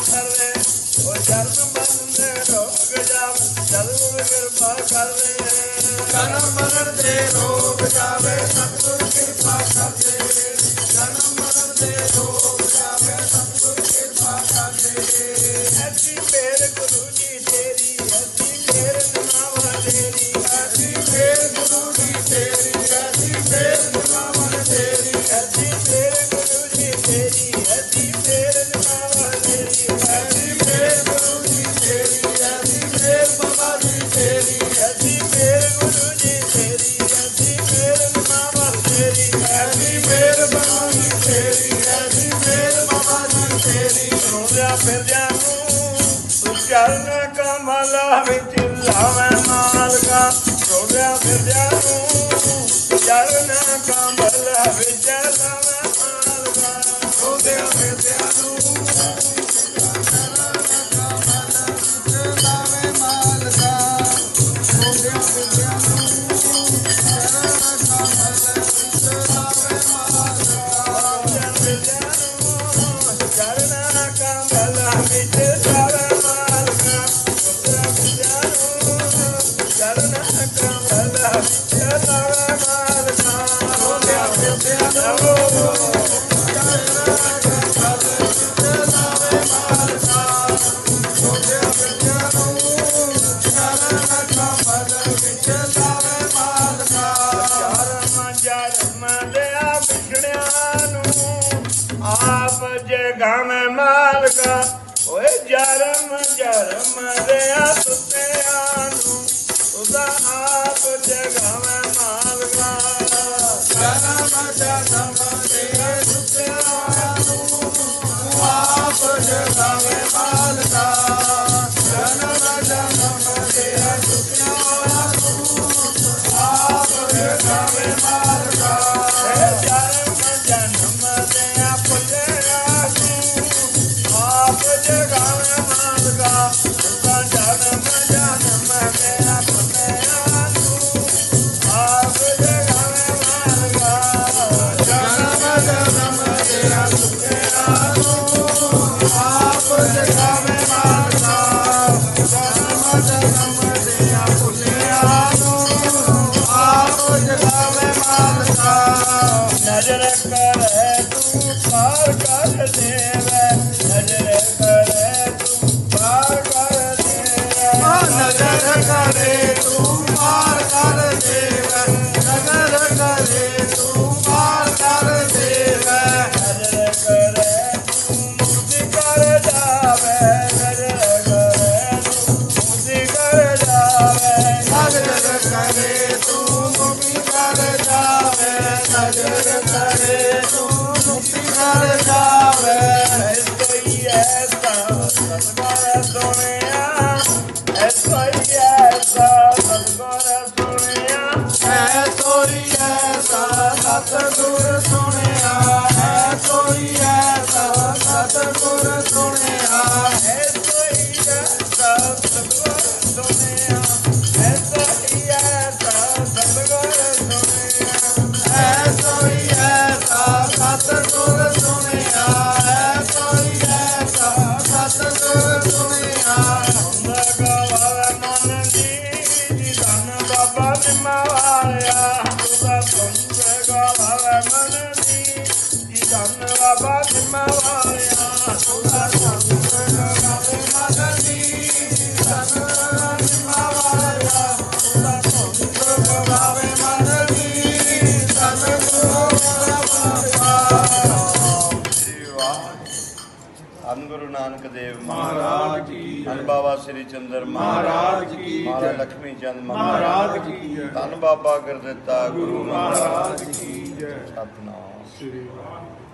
ਕਰੇ ਓ ਜਨਮ ਮਰਨ ਦੇ ਰੋਗ ਜਾਵੇ ਸਤਿਗੁਰ ਕਿਰਪਾ ਕਰੇ ਜਨਮ ਮਰਨ ਦੇ ਰੋਗ ਜਾਵੇ ਸਤਿਗੁਰ ਰੋਂਦਿਆ ਫਿਰਦਿਆਂ ਨੂੰ ਚਰਨ ਕਮਲਾ ਵਿੱਚ ਲਾਵੇਂ ਮਾਲਕਾ। ਰੋਂਦਿਆ ਫਿਰਦਿਆਂ ਨੂੰ ਚਰਨ ਕਮਲਾ ਵਿੱਚ ਲਾਵੇਂ ਮਾਲਕਾ। ਗਾਵੇਂ ਮਾਲਕਾ। ਓਏ ਜਰਮ ਜਰਮ ਰਿਆ ਸੁਤਿਆਂ ਨੂੰ ਤੁਦਾ ਆਪ ਜਗਾਵੇਂ ਮਾਲਕਾ। ਜਰਮ ਜਰਮ ਰਿਆ ਸੁਤਿਆਂ ਨੂੰ ਆਪ ਜਗਾਵੇਂ करे तू मुक्ति कर जावे नजर करे तू ਨਾਲ ਜਾਵੇ ਸੁਣਿਆ ਐਸਾ ਹੀ ਐਸਾ ਸੁਣਿਆ। ਐ ਕੋਈ ਐਸਾ ਸਤਗੁਰ ਧੰਨ ਗੁਰੂ ਨਾਨਕ ਦੇਵ ਮਹਾਰਾਜ ਕੀ ਧੰਨ ਬਾਬਾ ਸ੍ਰੀ ਚੰਦਰ ਮਹਾਰਾਜ ਕੀ ਮਾਤਾ ਲక్ష్ਮੀ ਚੰਦ ਮਹਾਰਾਜ ਕੀ ਧੰਨ ਬਾਬਾ ਗੁਰਦਿੱਤਾ ਗੁਰੂ ਮਹਾਰਾਜ ਕੀ ਜੈ। ਸਤਨਾਮ। ਸ੍ਰੀ ਵਾਹਿਗੁਰੂ।